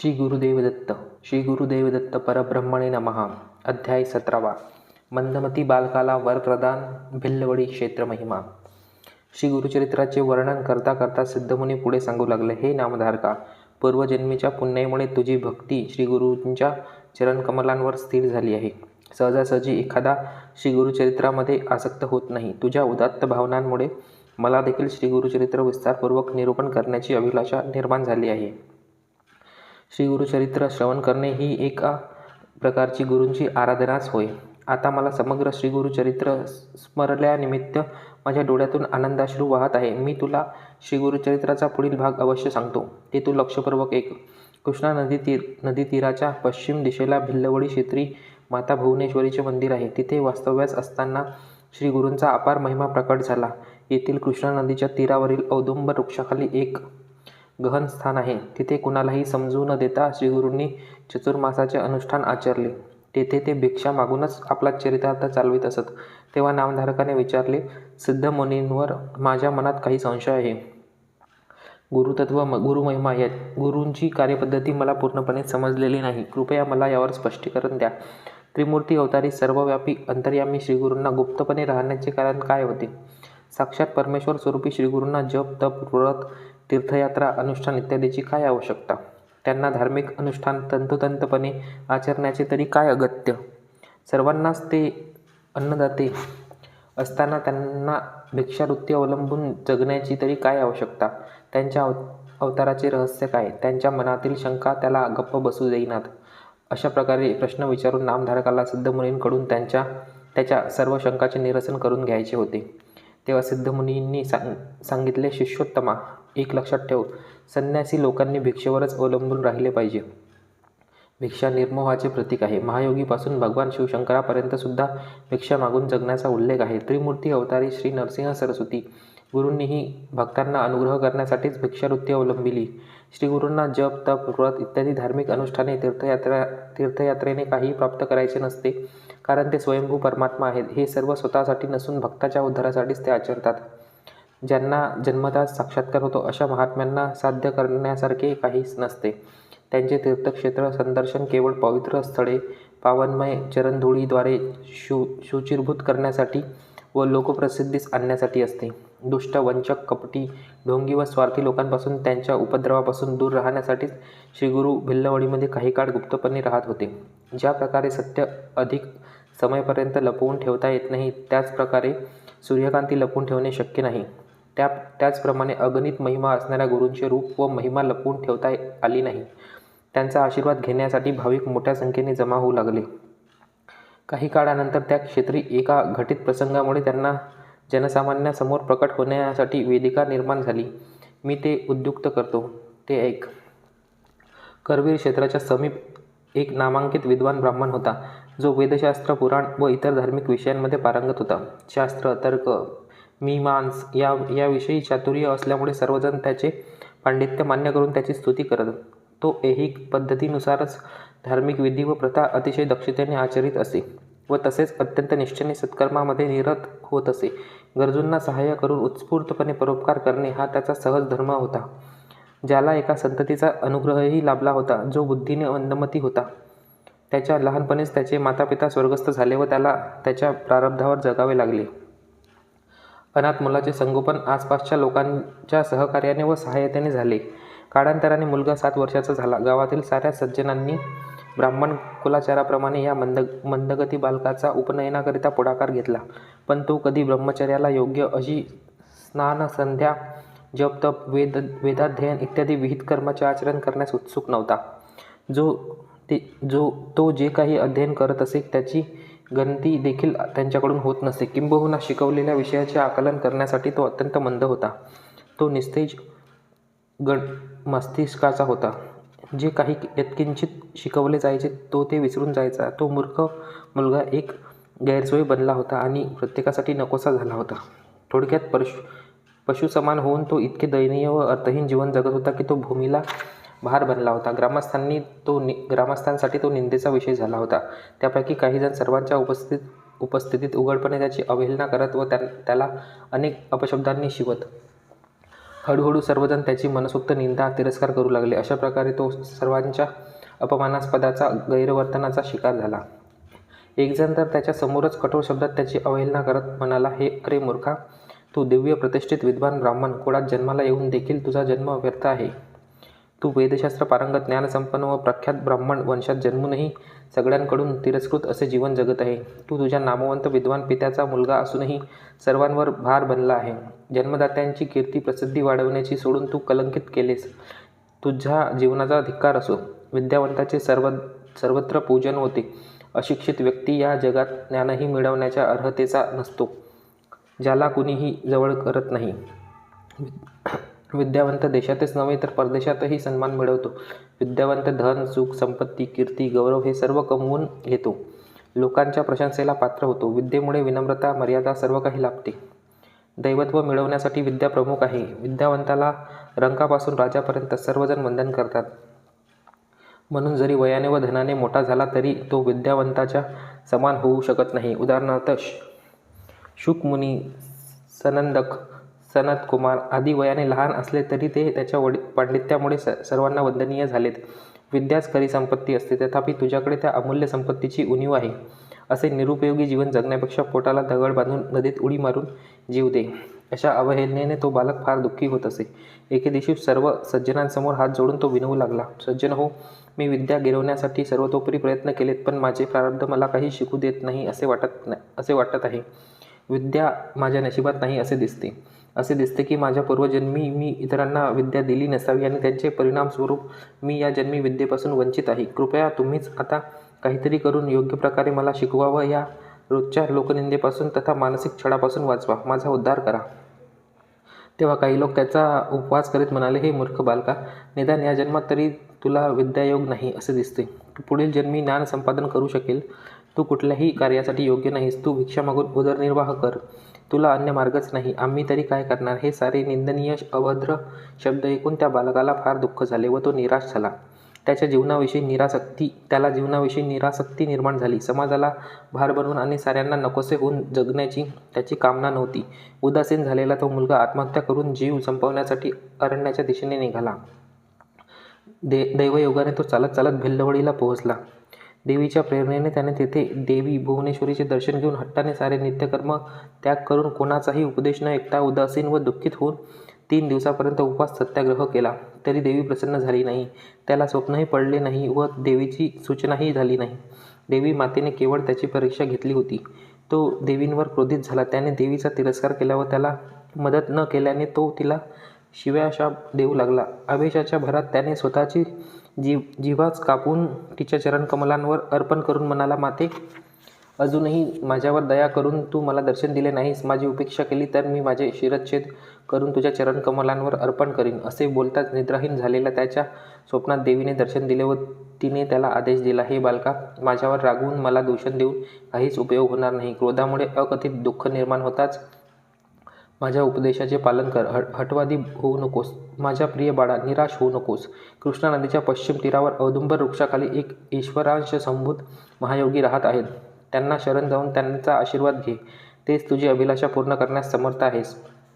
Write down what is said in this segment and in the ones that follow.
श्री गुरुदेवदत्त श्री गुरुदेवदत्त परब्रह्मणे नमः. अध्याय सतरावा. मंदमती बालकाला वरप्रदान भिल्लवडी क्षेत्र महिमा. श्री गुरुचरित्राचे वर्णन करता करता सिद्धमुनी पुढे सांगू लागले हे नामधारका पूर्वजन्मीच्या पुण्याईमुळे तुझी भक्ती श्री गुरूंच्या चरणकमलांवर स्थिर झाली आहे. सहजासहजी एखादा श्री गुरुचरित्रामध्ये आसक्त होत नाही. तुझ्या उदात्त भावनांमुळे मला देखील श्री गुरुचरित्र विस्तारपूर्वक निरूपण करण्याची अभिलाषा निर्माण झाली आहे. श्री गुरुचरित्र श्रवण करणे ही एका प्रकारची गुरूंची आराधनाच होय. आता मला समग्र श्री गुरुचरित्र स्मरल्यानिमित्त माझ्या डोळ्यातून आनंदाश्रू वाहत आहे. मी तुला श्री गुरुचरित्राचा पुढील भाग अवश्य सांगतो. ते तू लक्षपूर्वक एक कृष्णा नदी तीर नदी तीराच्या पश्चिम दिशेला भिल्लवडी क्षेत्री माता भुवनेश्वरीचे मंदिर आहे. तिथे वास्तव्यास असताना श्री गुरूंचा अपार महिमा प्रकट झाला. येथील कृष्णा नदीच्या तीरावरील औदुंबर वृक्षाखाली एक गहन स्थान आहे. तिथे कुणालाही समजू न देता श्रीगुरूंनी चतुर्मासाचे अनुष्ठान आचरले. तेथे ते भिक्षा मागूनच आपला चरितार्थ चालवित असत. तेव्हा नामधारकाने विचारले सिद्ध मुनींवर माझ्या मनात काही संशय आहे. गुरुतत्व म गुरुमहिमा या गुरूंची कार्यपद्धती मला पूर्णपणे समजलेली नाही. कृपया मला यावर स्पष्टीकरण द्या. त्रिमूर्ती अवतारी सर्वव्यापी अंतर्यामी श्रीगुरूंना गुप्तपणे राहण्याचे कारण काय होते? साक्षात परमेश्वर स्वरूपी श्रीगुरूंना जप तप व्रत तीर्थयात्रा अनुष्ठान इत्यादीची काय आवश्यकता? त्यांना धार्मिक अनुष्ठान तंतोतंतपणे आचरण्याचे तरी काय अगत्य? सर्वांनाच ते अन्नदाते असताना त्यांना भिक्षावृत्ती अवलंबून जगण्याची तरी काय आवश्यकता? त्यांच्या अव अवताराचे रहस्य काय? त्यांच्या मनातील शंका त्याला गप्प बसू देईनात. अशा प्रकारे प्रश्न विचारून नामधारकाला सिद्धमुनींकडून त्यांच्या त्याच्या सर्व शंकाचे निरसन करून घ्यायचे होते. तेव्हा सिद्धमुनींनी सांग सांगितले शिष्योत्तमा एक लक्षात ठेव. संन्यासी लोकांनी भिक्षेवरच अवलंबून राहिले पाहिजे. भिक्षा निर्मोहाचे प्रतीक आहे. महायोगीपासून भगवान शिवशंकरापर्यंत सुद्धा भिक्षा मागून जगण्याचा उल्लेख आहे. त्रिमूर्ती अवतारी श्री नरसिंह सरस्वती गुरूंनीही भक्तांना अनुग्रह करण्यासाठीच भिक्षावृत्ती अवलंबिली. श्री गुरूंना जप तप व्रत इत्यादी धार्मिक अनुष्ठाने तीर्थयात्रा तीर्थयात्रेने काही प्राप्त करायचे नसते. कारण ते स्वयंभू परमात्मा आहेत हे सर्व स्वतःसाठी नसून भक्ताच्या उद्धारासाठीच ते आचरतात. ज्यांना जन्मदास साक्षात्कार होतो अशा महात्म्यांना साध्य करण्यासारखे काहीच नसते. त्यांचे तीर्थक्षेत्र संदर्शन केवळ पवित्र स्थळे पावनमय चरणधुळीद्वारे शु शुचिरभूत करण्यासाठी व लोकप्रसिद्धीस आणण्यासाठी असते. दुष्ट वंचक कपटी ढोंगी व स्वार्थी लोकांपासून त्यांच्या उपद्रवापासून दूर राहण्यासाठीच श्रीगुरु भिल्लवडीमध्ये काही काळ गुप्तपणे राहत होते. ज्या प्रकारे सत्य अधिक समयपर्यंत लपवून ठेवता येत नाही. त्याचप्रकारे सूर्यकांती लपवून ठेवणे शक्य नाही. त्या त्याचप्रमाणे अगणित महिमा असणाऱ्या गुरूंचे रूप व महिमा लपवून ठेवता आली नाही. त्यांचा आशीर्वाद घेण्यासाठी भाविक मोठ्या संख्येने जमा होऊ लागले. काही काळानंतर त्या क्षेत्री एका घटित प्रसंगामुळे त्यांना जनसामान्यासमोर प्रकट होण्यासाठी वेदिका निर्माण झाली. मी ते उद्युक्त करतो. ते ऐक करवीर क्षेत्राच्या समीप एक नामांकित विद्वान ब्राह्मण होता. जो वेदशास्त्र पुराण व इतर धार्मिक विषयांमध्ये पारंगत होता. शास्त्र तर्क मीमांस या याविषयी चातुर्य असल्यामुळे सर्वजण त्याचे पांडित्य मान्य करून त्याची स्तुती करत. तो ऐहिक पद्धतीनुसारच धार्मिक विधी व प्रथा अतिशय दक्षतेने आचरित असे व तसेच अत्यंत निष्ठेने सत्कर्मामध्ये निरत होत असे. गरजूंना सहाय्य करून उत्स्फूर्तपणे परोपकार करणे हा त्याचा सहज धर्म होता. ज्याला एका संततीचा अनुग्रहही लाभला होता जो बुद्धीने अंदमती होता. त्याच्या लहानपणीच त्याचे मातापिता स्वर्गस्थ झाले व त्याला त्याच्या प्रारब्धावर जगावे लागले. अनाथ मुलाचे संगोपन आसपासच्या लोकांच्या सहकार्याने व सहाय्यतेने झाले. काळांतराने मुलगा सात वर्षाचा झाला. गावातील साऱ्या सज्जनांनी ब्राह्मण कुलाचाराप्रमाणे या मंद मंदगती बालकाचा उपनयनाकरिता पुढाकार घेतला. पण तो कधी ब्रह्मचर्याला योग्य अशी स्नान संध्या जप तप वेद वेदाध्ययन इत्यादी विहित कर्माचे आचरण करण्यास उत्सुक नव्हता. जो ते जो तो जे काही अध्ययन करत असे त्याची गणती देखील त्यांच्याकडून होत नसे. किंबहुना शिकवलेल्या विषयाचे आकलन करण्यासाठी तो अत्यंत मंद होता. तो निस्तेज गण मस्तिष्काचा होता. जे काही यत्किंचित शिकवले जायचे तो ते विसरून जायचा. तो मूर्ख मुलगा एक गैरसोयी बनला होता आणि प्रत्येकासाठी नकोसा झाला होता. थोडक्यात पशु पशुसमान होऊन तो इतके दयनीय व अर्थहीन जीवन जगत होता की तो भूमीला भार बनला होता. ग्रामस्थांनी तो नि ग्रामस्थांसाठी तो निंदेचा विषय झाला होता. त्यापैकी काहीजण सर्वांच्या उपस्थित उपस्थितीत उघडपणे त्याची अवहेलना करत व त्या त्याला अनेक अपशब्दांनी शिवत. हळूहळू सर्वजण त्याची मनसोक्त निंदा तिरस्कार करू लागले. अशा प्रकारे तो सर्वांच्या अपमानास्पदाचा गैरवर्तनाचा शिकार झाला. एकजण तर त्याच्या समोरच कठोर शब्दात त्याची अवहेलना करत म्हणाला हे अरे मूर्खा तू दिव्य प्रतिष्ठित विद्वान ब्राह्मण. कुळात जन्माला येऊन देखील तुझा जन्म व्यर्थ आहे. तू वेदशास्त्र पारंगत ज्ञानसंपन्न व प्रख्यात ब्राह्मण वंशात जन्मूनही सगळ्यांकडून तिरस्कृत असे जीवन जगत आहे. तू तुझ्या नामवंत विद्वान पित्याचा मुलगा असूनही सर्वांवर भार बनला आहे. जन्मदात्यांची कीर्ती प्रसिद्धी वाढवण्याची सोडून तू कलंकित केलेस. तुझ्या जीवनाचा धिक्कार असो. विद्यावंताचे सर्व सर्वत्र पूजन होते. अशिक्षित व्यक्ती या जगात ज्ञानही मिळवण्याच्या अर्हतेचा नसतो. ज्याला कुणीही जवळ करत नाही. विद्यावंत देशातच नव्हे तर परदेशातही सन्मान मिळवतो. विद्यावंत धन सुख संपत्ती कीर्ती गौरव हे सर्व कमवून घेतो. लोकांच्या प्रशंसेला पात्र होतो. विद्येमुळे विनम्रता मर्यादा सर्व काही लाभते. दैवत्व मिळवण्यासाठी विद्या प्रमुख आहे. विद्यावंताला रंगापासून राजापर्यंत सर्वजण वंदन करतात. म्हणून जरी वयाने व धनाने मोठा झाला तरी तो विद्यावंताच्या समान होऊ शकत नाही. उदाहरणार्थ शुकमुनी सनंदक सनत कुमार आदी वयाने लहान असले तरी ते त्याच्या वडी पांडित्यामुळे स सर्वांना वंदनीय झालेत. विद्याच खरी संपत्ती असते तथापि तुझ्याकडे त्या अमूल्य संपत्तीची उणीव आहे. असे निरुपयोगी जीवन जगण्यापेक्षा पोटाला दगड बांधून नदीत उडी मारून जीव दे. अशा अवहेलनेने तो बालक फार दुःखी होत असे. एके दिवशी सर्व सज्जनांसमोर हात जोडून तो विनवू लागला सज्जन हो मी विद्या गिरवण्यासाठी सर्वतोपरी प्रयत्न केलेत पण माझे प्रारब्ध मला काही शिकू देत नाही असे वाटत नाही असे वाटत आहे. विद्या माझ्या नशिबात नाही असे दिसते. असे दिसते की माझ्या पूर्वजन्मी मी इतरांना विद्या दिली नसावी आणि त्यांचे परिणामस्वरूप मी या जन्मी विद्येपासून वंचित आहे. कृपया तुम्हीच आता काहीतरी करून योग्य प्रकारे मला शिकवावं. या रोजच्या लोकनिंदेपासून तथा मानसिक छळापासून वाचवा. माझा उद्धार करा. तेव्हा काही लोक त्याचा उपवास करीत म्हणाले हे मूर्ख बालका निदान या जन्मात तरी तुला विद्यायोग नाही असे दिसते. तू पुढील जन्मी ज्ञान संपादन करू शकेल. तू कुठल्याही कार्यासाठी योग्य नाहीस. तू भिक्षा मागून उदरनिर्वाह कर. तुला अन्य मार्गच नाही. आम्ही तरी काय करणार? हे सारे निंदनीय अभद्र शब्द ऐकून त्या बालकाला फार दुःख झाले व तो निराश झाला. त्याच्या जीवनाविषयी निरासक्ती त्याला जीवनाविषयी निरासक्ती निर्माण झाली. समाजाला भार बनवून आणि साऱ्यांना नकोसे होऊन जगण्याची त्याची कामना नव्हती. उदासीन झालेला तो मुलगा आत्महत्या करून जीव संपवण्यासाठी अरण्याच्या दिशेने निघाला. दे दैवयोगाने तो चालत चालत भिल्लवडीला पोहोचला. देवीच्या प्रेरणेने त्याने तेथे देवी भुवनेश्वरीचे दर्शन घेऊन हट्टाने सारे नित्यकर्म त्याग करून कोणाचाही उपदेश न ऐकता उदासीन व दुःखित होऊन तीन दिवसापर्यंत उपवास सत्याग्रह केला. तरी देवी प्रसन्न झाली नाही. त्याला स्वप्नही पडले नाही व देवीची सूचनाही झाली नाही. देवी मातेने केवळ त्याची परीक्षा घेतली होती. तो देवींवर क्रोधित झाला. त्याने देवीचा तिरस्कार केला व त्याला मदत न केल्याने तो तिला शिव्याशाप देऊ लागला. आवेशाच्या भरात त्याने स्वतःची जीव जीवाच कापून तिच्या चरणकमलांवर अर्पण करून म्हणाला माते. अजूनही माझ्यावर दया करून तू मला दर्शन दिले नाहीस माझी उपेक्षा केली तर मी माझे शिरच्छेद करून तुझ्या चरणकमलांवर अर्पण करीन असे बोलताच निद्राहीन झालेल्या त्याच्या स्वप्नात देवीने दर्शन दिले व तिने त्याला आदेश दिला हे बालका माझ्यावर रागवून मला दूषण देऊन काहीच उपयोग होणार नाही. क्रोधामुळे अकथित दुःख निर्माण होताच माझ्या उपदेशाचे पालन कर. हट हटवादी होऊ नकोस. माझ्या प्रिय बाळा निराश होऊ नकोस. कृष्णा नदीच्या पश्चिम तीरावर औदुंबर वृक्षाखाली एक ईश्वरांश संभूत महायोगी राहत आहेत. त्यांना शरण जाऊन त्यांचा आशीर्वाद घे. तेच तुझी अभिलाषा पूर्ण करण्यास समर्थ आहेस.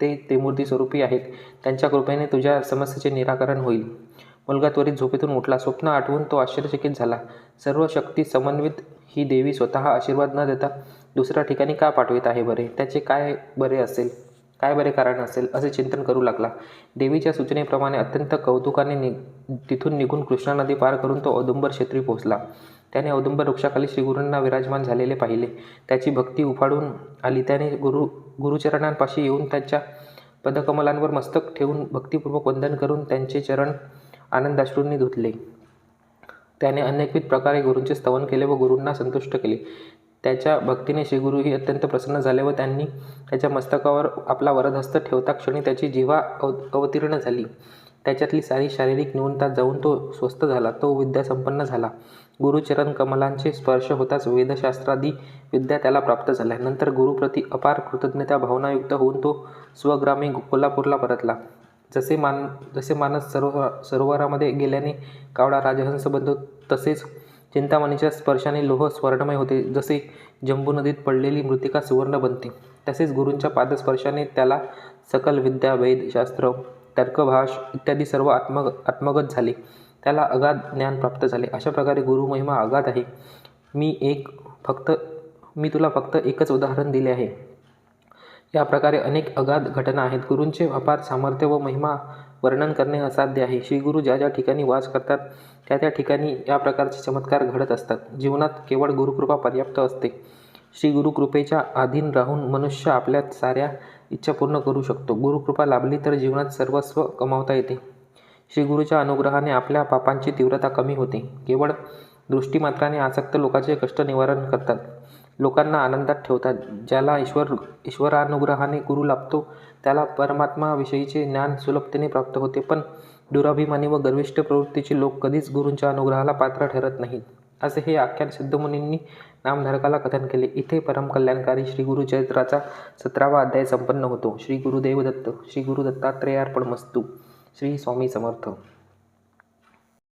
ते त्रिमूर्ती स्वरूपी आहेत. त्यांच्या कृपेने तुझ्या समस्येचे निराकरण होईल. मुलगा त्वरित झोपेतून उठला. स्वप्न आठवून तो आश्चर्यचकित झाला. सर्व शक्ती समन्वित ही देवी स्वतः आशीर्वाद न देता दुसऱ्या ठिकाणी का पाठवित आहे बरे? त्याचे काय बरे असेल? काय बरे कारण असेल असे चिंतन करू लागला. देवीच्या सूचनेप्रमाणे अत्यंत कौतुकाने नि तिथून निघून कृष्णा नदी पार करून तो औदुंबर क्षेत्री पोहोचला. त्याने औदुंबर वृक्षाखाली श्रीगुरूंना विराजमान झालेले पाहिले. त्याची भक्ती उफाडून आली. त्याने गुरु गुरुचरणांपाशी येऊन त्यांच्या पदकमलांवर मस्तक ठेवून भक्तिपूर्वक वंदन करून त्यांचे चरण आनंदाश्रूंनी धुतले. त्याने अनेकविध प्रकारे गुरूंचे स्तवन केले व गुरूंना संतुष्ट केले. त्याच्या भक्तीने श्रीगुरूही अत्यंत प्रसन्न झाले व त्यांनी त्याच्या मस्तकावर आपला वरदहस्त ठेवता क्षणी त्याची जिव्हा अव अवतीर्ण झाली. त्याच्यातली सारी शारीरिक न्यूनता जाऊन तो स्वस्थ झाला. तो विद्यासंपन्न झाला. गुरुचरण कमलांचे स्पर्श होताच वेदशास्त्रादी विद्या त्याला प्राप्त झाल्या. नंतर गुरुप्रती अपार कृतज्ञता भावनायुक्त होऊन तो स्वग्रामी कोल्हापूरला परतला. जसे मान जसे मानस सरोवर सरोवरामध्ये गेल्याने कावडा राजहंस बनतो तसेच चिंतामणीच्या स्पर्शाने लोह स्वर्णमय होते. जसे जंबू नदीत पडलेली मृतिका सुवर्ण बनते तसेच गुरूंच्या पादस्पर्शाने त्याला सकल विद्या वेद शास्त्र तर्कभाष इत्यादी सर्व आत्म आत्मगत झाले. त्याला अगाध ज्ञान प्राप्त झाले. अशा प्रकारे गुरु महिमा अगाध आहे. मी एक फक्त मी तुला फक्त एकच उदाहरण दिले आहे. या प्रकारे अनेक अगाध घटना आहेत. गुरूंचे अपार सामर्थ्य व महिमा वर्णन करणे असाध्य आहे. श्री गुरु ज्या ज्या ठिकाणी वास करतात त्या त्या ठिकाणी या प्रकारचे चमत्कार घडत असतात. जीवनात केवळ गुरुकृपा पर्याप्त असते. श्री गुरुकृपेच्या अधीन राहून मनुष्य आपल्या साऱ्या इच्छा पूर्ण करू शकतो. गुरुकृपा लाभली तर जीवनात सर्वस्व कमावता येते. श्री गुरुच्या अनुग्रहाने आपल्या पापांची तीव्रता कमी होते. केवळ दृष्टीमात्राने आसक्त लोकांचे कष्ट निवारण करतात. लोकांना आनंदात ठेवतात. ज्याला ईश्वर ईश्वरानुग्रहाने गुरु लाभतो त्याला परमात्माविषयीचे ज्ञान सुलभतेने प्राप्त होते पण दुराभिमानी व गर्विष्ठ प्रवृत्तीचे लोक कधीच गुरूंच्या अनुग्रहाला पात्र ठरत नाहीत असे हे आख्यान सिद्धमुनींनी नामधारकाला कथन केले. इथे परमकल्याणकारी श्री गुरुचरित्राचा सतरावा अध्याय संपन्न होतो. श्री गुरुदेव दत्त श्री गुरु दत्तात्रेयार्पण मस्तू श्री स्वामी समर्थ.